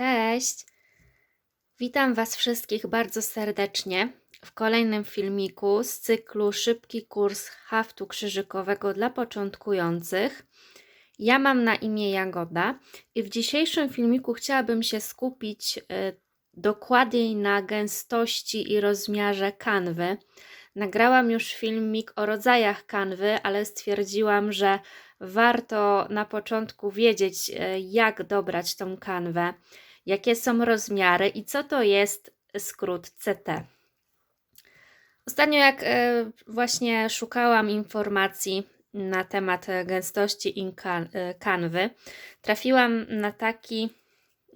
Cześć! Witam Was wszystkich bardzo serdecznie w kolejnym filmiku z cyklu Szybki kurs haftu krzyżykowego dla początkujących. Ja mam na imię Jagoda i w dzisiejszym filmiku chciałabym się skupić y, dokładniej na gęstości i rozmiarze kanwy. Nagrałam już filmik o rodzajach kanwy, ale stwierdziłam, że warto na początku wiedzieć, y, jak dobrać tą kanwę jakie są rozmiary i co to jest skrót CT. Ostatnio, jak e, właśnie szukałam informacji na temat gęstości e, kanwy, trafiłam na taki,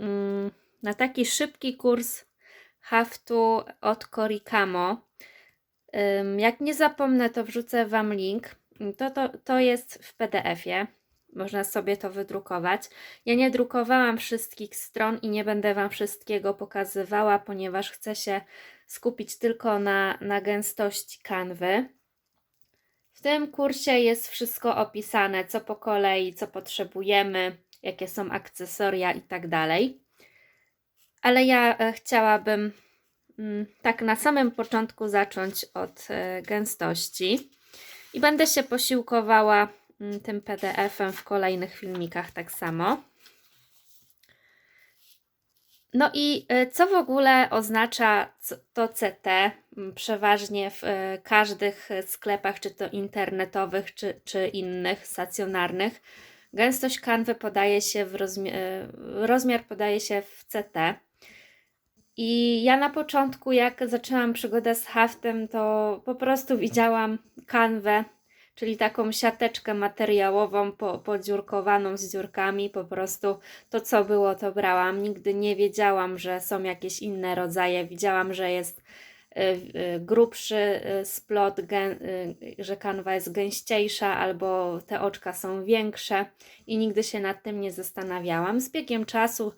mm, na taki szybki kurs haftu od Korikamo. Jak nie zapomnę, to wrzucę Wam link. To, to, to jest w PDF-ie można sobie to wydrukować. Ja nie drukowałam wszystkich stron i nie będę Wam wszystkiego pokazywała, ponieważ chcę się skupić tylko na, na gęstości kanwy. W tym kursie jest wszystko opisane, co po kolei, co potrzebujemy, jakie są akcesoria i tak dalej. Ale ja e, chciałabym mm, tak na samym początku zacząć od e, gęstości i będę się posiłkowała tym PDF-em w kolejnych filmikach tak samo. No i y, co w ogóle oznacza to CT? Mm, przeważnie w y, każdych sklepach, czy to internetowych, czy, czy innych stacjonarnych, gęstość kanwy podaje się w rozmiar, y, rozmiar podaje się w CT. I ja na początku, jak zaczęłam przygodę z haftem, to po prostu widziałam kanwę czyli taką siateczkę materiałową po, podziurkowaną z dziurkami, po prostu to co było to brałam. Nigdy nie wiedziałam, że są jakieś inne rodzaje. Widziałam, że jest y, y, grubszy y, splot, że kanwa jest gęściejsza albo te oczka są większe i nigdy się nad tym nie zastanawiałam. Z biegiem czasu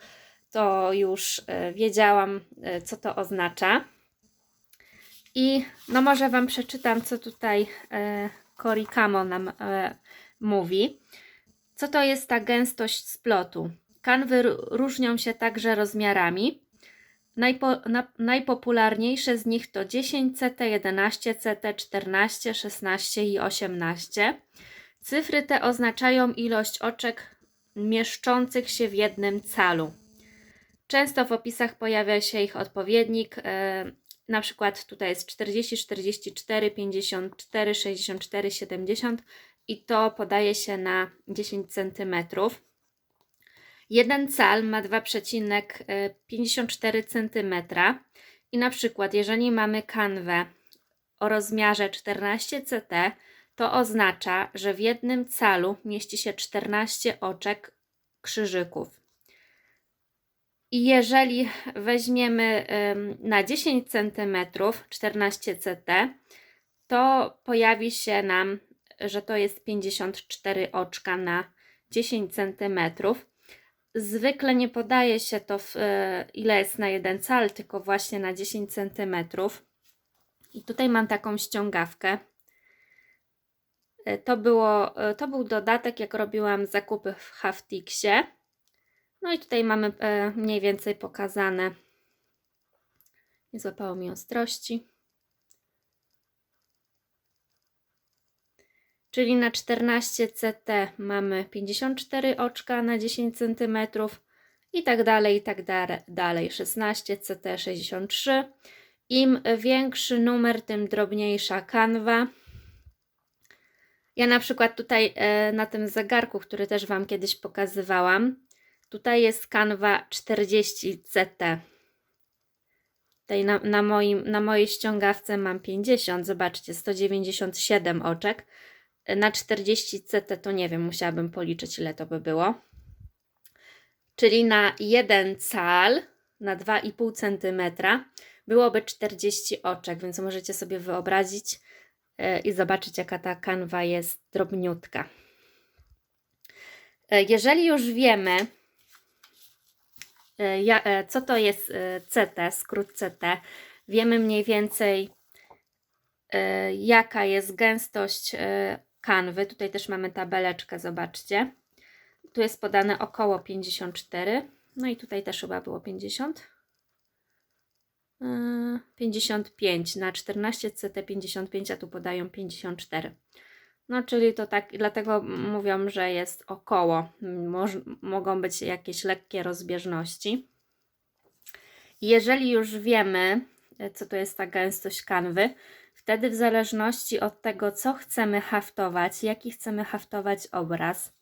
to już wiedziałam, co to oznacza. I no może Wam przeczytam, co tutaj Korikamo nam e, mówi. Co to jest ta gęstość splotu? Kanwy różnią się także rozmiarami. Najpo, na, najpopularniejsze z nich to 10 CT, 11 CT, 14, 16 i 18. Cyfry te oznaczają ilość oczek mieszczących się w jednym calu. Często w opisach pojawia się ich odpowiednik. E, na przykład tutaj jest 40, 44, 54, 64, 70 i to podaje się na 10 cm. Jeden cal ma 2,54 cm i na przykład jeżeli mamy kanwę o rozmiarze 14 CT, to oznacza, że w jednym calu mieści się 14 oczek krzyżyków. I jeżeli weźmiemy na 10 cm 14 CT, to pojawi się nam, że to jest 54 oczka na 10 cm. Zwykle nie podaje się to, w, e, ile jest na jeden cal, tylko właśnie na 10 cm. I tutaj mam taką ściągawkę. E, to, było, e, to był dodatek, jak robiłam zakupy w Haftixie. No i tutaj mamy e, mniej więcej pokazane. Nie złapało mi ostrości. Czyli na 14 CT mamy 54 oczka na 10 cm i tak dalej, i tak dalej. 16 CT 63. Im większy numer, tym drobniejsza kanwa. Ja na przykład tutaj e, na tym zegarku, który też Wam kiedyś pokazywałam, Tutaj jest kanwa 40 CT. Tutaj na, na, moim, na mojej ściągawce mam 50, zobaczcie, 197 oczek. Na 40 CT to nie wiem, musiałabym policzyć ile to by było. Czyli na jeden cal, na 2,5 cm byłoby 40 oczek, więc możecie sobie wyobrazić yy, i zobaczyć jaka ta kanwa jest drobniutka. Yy, jeżeli już wiemy, E, e, co to jest e, CT, skrót CT. Wiemy mniej więcej, jaka jest gęstość kanwy. Tutaj też mamy tabeleczkę, zobaczcie. Tu jest podane około 54 No i tutaj też chyba było 50. Yy, 55 na 14 CT 55, a tu podają 54. No, czyli to tak, dlatego mówią, że jest około. Moż, mogą być jakieś lekkie rozbieżności. Jeżeli już wiemy, co to jest ta gęstość kanwy, wtedy w zależności od tego, co chcemy haftować, jaki chcemy haftować obraz,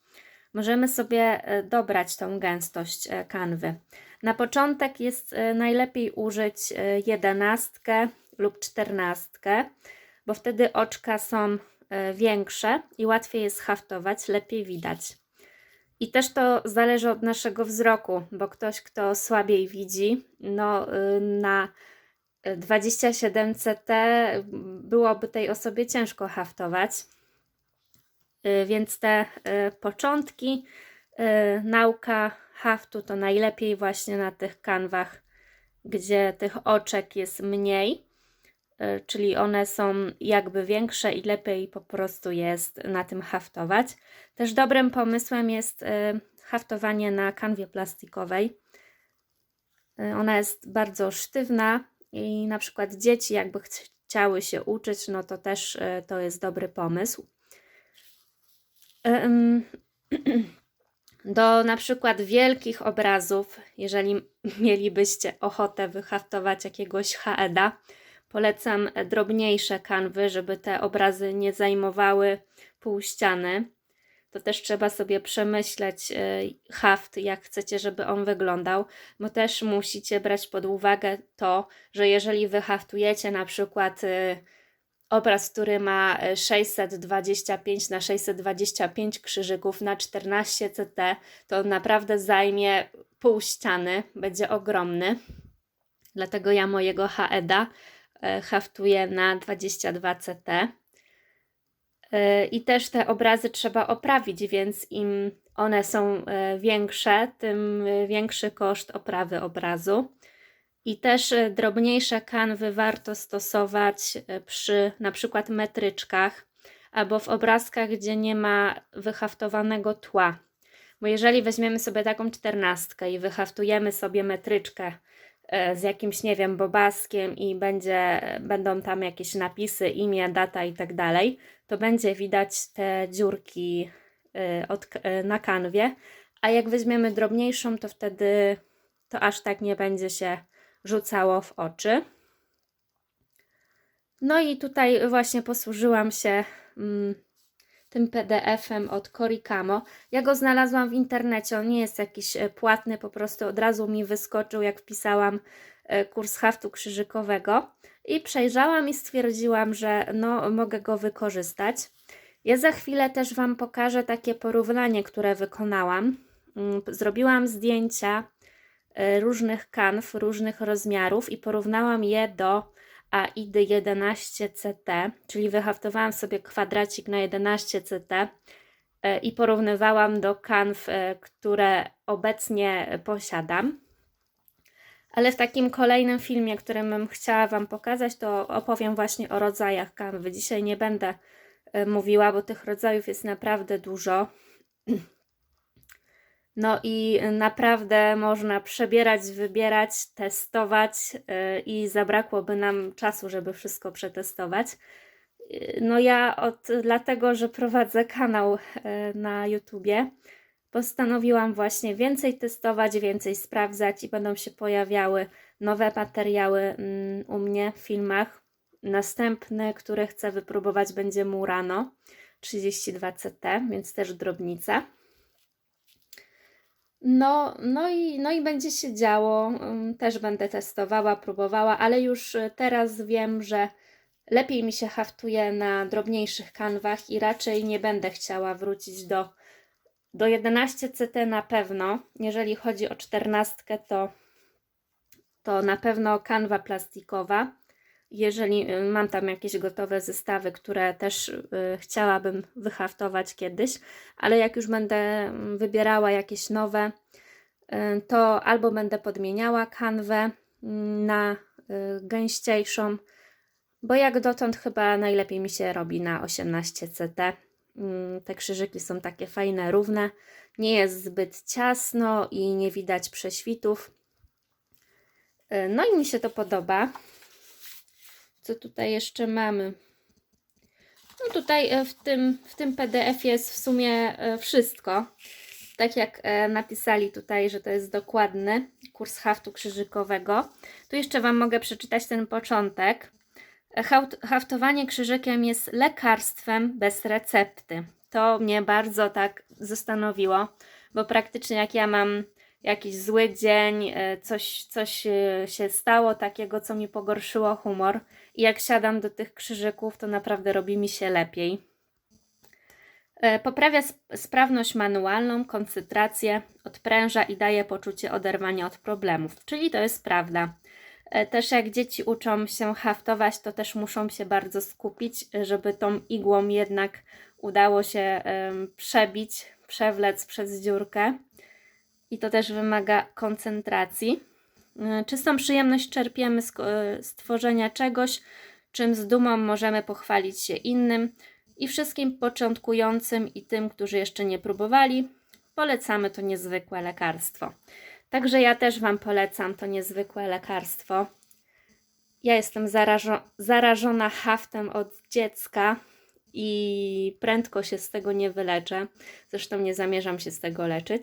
możemy sobie e, dobrać tą gęstość e, kanwy. Na początek jest e, najlepiej użyć jedenastkę lub czternastkę, bo wtedy oczka są większe i łatwiej jest haftować, lepiej widać. I też to zależy od naszego wzroku, bo ktoś, kto słabiej widzi, no y, na 27 CT byłoby tej osobie ciężko haftować. Y, więc te y, początki, nauka haftu to najlepiej właśnie na tych kanwach, gdzie tych oczek jest mniej, czyli one są jakby większe i lepiej po prostu jest na tym haftować. Też dobrym pomysłem jest haftowanie na kanwie plastikowej. Ona jest bardzo sztywna i na przykład dzieci jakby chciały się uczyć, no to też to jest dobry pomysł. Do na przykład wielkich obrazów, jeżeli mielibyście ochotę wyhaftować jakiegoś HEDa, polecam drobniejsze kanwy, żeby te obrazy nie zajmowały pół ściany. To też trzeba sobie przemyśleć e, haft, jak chcecie, żeby on wyglądał, bo też musicie brać pod uwagę to, że jeżeli wyhaftujecie na przykład e, obraz, który ma 625 na 625 krzyżyków na 14 CT, to naprawdę zajmie pół ściany, będzie ogromny. Dlatego ja mojego HEDa e, haftuję na 22 CT. E, I też te obrazy trzeba oprawić, więc im one są e, większe, tym większy koszt oprawy obrazu. I też e, drobniejsze kanwy warto stosować e, przy na przykład metryczkach albo w obrazkach, gdzie nie ma wyhaftowanego tła. Bo jeżeli weźmiemy sobie taką czternastkę i wyhaftujemy sobie metryczkę e, z jakimś, nie wiem, bobaskiem i będzie, będą tam jakieś napisy, imię, data i tak dalej, to będzie widać te dziurki od, na kanwie, a jak weźmiemy drobniejszą, to wtedy to aż tak nie będzie się rzucało w oczy. No i tutaj właśnie posłużyłam się mm, tym PDF-em od Korikamo. Ja go znalazłam w internecie, on nie jest jakiś e, płatny, po prostu od razu mi wyskoczył, jak wpisałam e, kurs haftu krzyżykowego i przejrzałam i stwierdziłam, że no, mogę go wykorzystać. Ja za chwilę też Wam pokażę takie porównanie, które wykonałam. Mm, zrobiłam zdjęcia E, różnych kanw, różnych rozmiarów i porównałam je do AIDY 11CT, czyli wyhaftowałam sobie kwadracik na 11CT e, i porównywałam do kanw, e, które obecnie posiadam. Ale w takim kolejnym filmie, którym bym chciała Wam pokazać, to opowiem właśnie o rodzajach kanwy. Dzisiaj nie będę mówiła, bo tych rodzajów jest naprawdę dużo. No i naprawdę można przebierać, wybierać, testować y, i zabrakłoby nam czasu, żeby wszystko przetestować. Y, no ja od, dlatego, że prowadzę kanał y, na YouTubie, postanowiłam właśnie więcej testować, więcej sprawdzać i będą się pojawiały nowe materiały mm, u mnie w filmach. Następny, który chcę wypróbować będzie Murano 32CT, więc też drobnica. No, no, i, no i będzie się działo. Też będę testowała, próbowała, ale już y, teraz wiem, że lepiej mi się haftuje na drobniejszych kanwach i raczej nie będę chciała wrócić do, do 11 CT na pewno. Jeżeli chodzi o 14, to, to na pewno kanwa plastikowa jeżeli y, mam tam jakieś gotowe zestawy, które też y, chciałabym wyhaftować kiedyś, ale jak już będę mm, wybierała jakieś nowe, y, to albo będę podmieniała kanwę mm, na gęściejszą, bo jak dotąd chyba najlepiej mi się robi na 18 CT mm, te krzyżyki są takie fajne, równe. Nie jest zbyt ciasno i nie widać prześwitów. No i mi się to podoba. Co tutaj jeszcze mamy? No tutaj e, w tym, w tym PDF jest w sumie e, wszystko. Tak jak e, napisali tutaj, że to jest dokładny kurs haftu krzyżykowego. Tu jeszcze Wam mogę przeczytać ten początek. Haftowanie krzyżykiem jest lekarstwem bez recepty. To mnie bardzo tak zastanowiło, bo praktycznie jak ja mam jakiś zły dzień, coś, coś się stało takiego, co mi pogorszyło humor i jak siadam do tych krzyżyków, to naprawdę robi mi się lepiej. E, Poprawia sp- sprawność manualną, koncentrację, odpręża i daje poczucie oderwania od problemów, czyli to jest prawda. E, Też jak dzieci uczą się haftować, to też muszą się bardzo skupić, żeby tą igłą jednak udało się przebić, przewlec przez dziurkę. I to też wymaga koncentracji. E, Czystą przyjemność czerpiemy z, e, tworzenia czegoś, czym z dumą możemy pochwalić się innym i wszystkim początkującym i tym, którzy jeszcze nie próbowali, polecamy to niezwykłe lekarstwo. Także ja też Wam polecam to niezwykłe lekarstwo. Ja jestem zarażo- zarażona haftem od dziecka i prędko się z tego nie wyleczę. Zresztą nie zamierzam się z tego leczyć.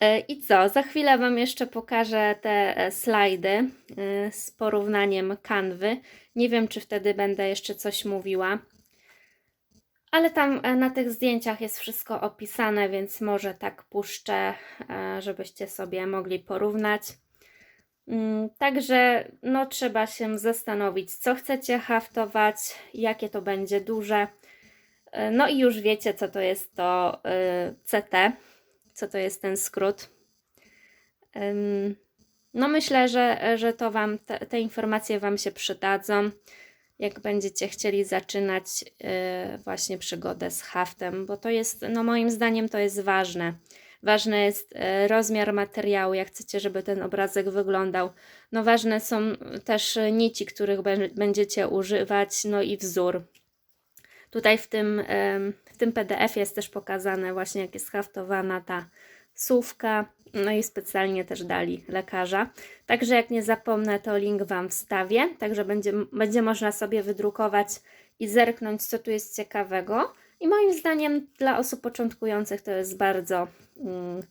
E, I co? Za chwilę Wam jeszcze pokażę te e, slajdy e, z porównaniem kanwy. Nie wiem, czy wtedy będę jeszcze coś mówiła. Ale tam na tych zdjęciach jest wszystko opisane, więc może tak puszczę, żebyście sobie mogli porównać. Mm, Także no, trzeba się zastanowić, co chcecie haftować, jakie to będzie duże. No i już wiecie, co to jest to CT, co to jest ten skrót. No myślę, że, że to wam, te, te informacje Wam się przydadzą, jak będziecie chcieli zaczynać yy, właśnie przygodę z haftem, bo to jest, no moim zdaniem to jest ważne. Ważny jest yy, rozmiar materiału, jak chcecie, żeby ten obrazek wyglądał. No ważne są też nici, których bę- będziecie używać, no i wzór. Tutaj w tym, w tym PDF jest też pokazane właśnie, jak jest haftowana ta słówka. No i specjalnie też dali lekarza. Także jak nie zapomnę, to link Wam wstawię. Także będzie, będzie można sobie wydrukować i zerknąć, co tu jest ciekawego. I moim zdaniem dla osób początkujących to jest bardzo mm,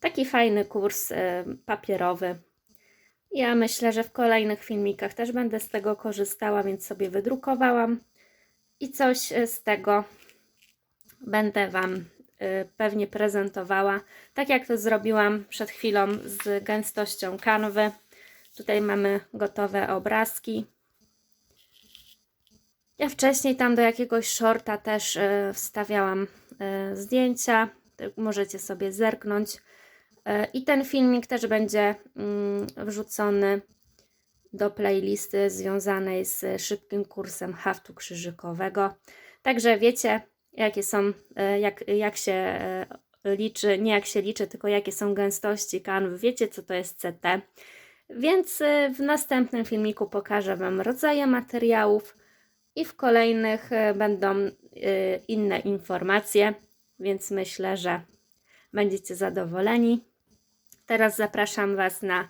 taki fajny kurs e, papierowy. Ja myślę, że w kolejnych filmikach też będę z tego korzystała, więc sobie wydrukowałam i coś e, z tego będę Wam y, pewnie prezentowała, tak jak to zrobiłam przed chwilą z gęstością kanwy. Tutaj mamy gotowe obrazki. Ja wcześniej tam do jakiegoś shorta też y, wstawiałam zdjęcia, możecie sobie zerknąć. I ten filmik też będzie mm, wrzucony do playlisty związanej z szybkim kursem haftu krzyżykowego. Także wiecie, jakie są, e, jak, jak się e, liczy, nie jak się liczy, tylko jakie są gęstości kanwy. Wiecie, co to jest CT. Więc e, w następnym filmiku pokażę Wam rodzaje materiałów i w kolejnych będą inne informacje, więc myślę, że będziecie zadowoleni. Teraz zapraszam Was na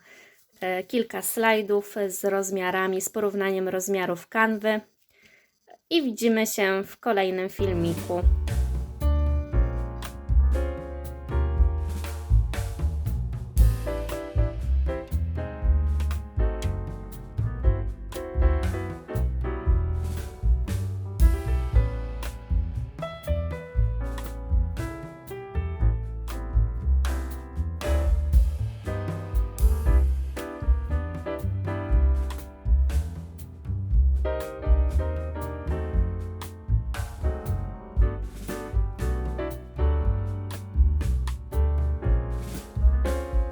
kilka slajdów z rozmiarami, z porównaniem rozmiarów kanwy i widzimy się w kolejnym filmiku.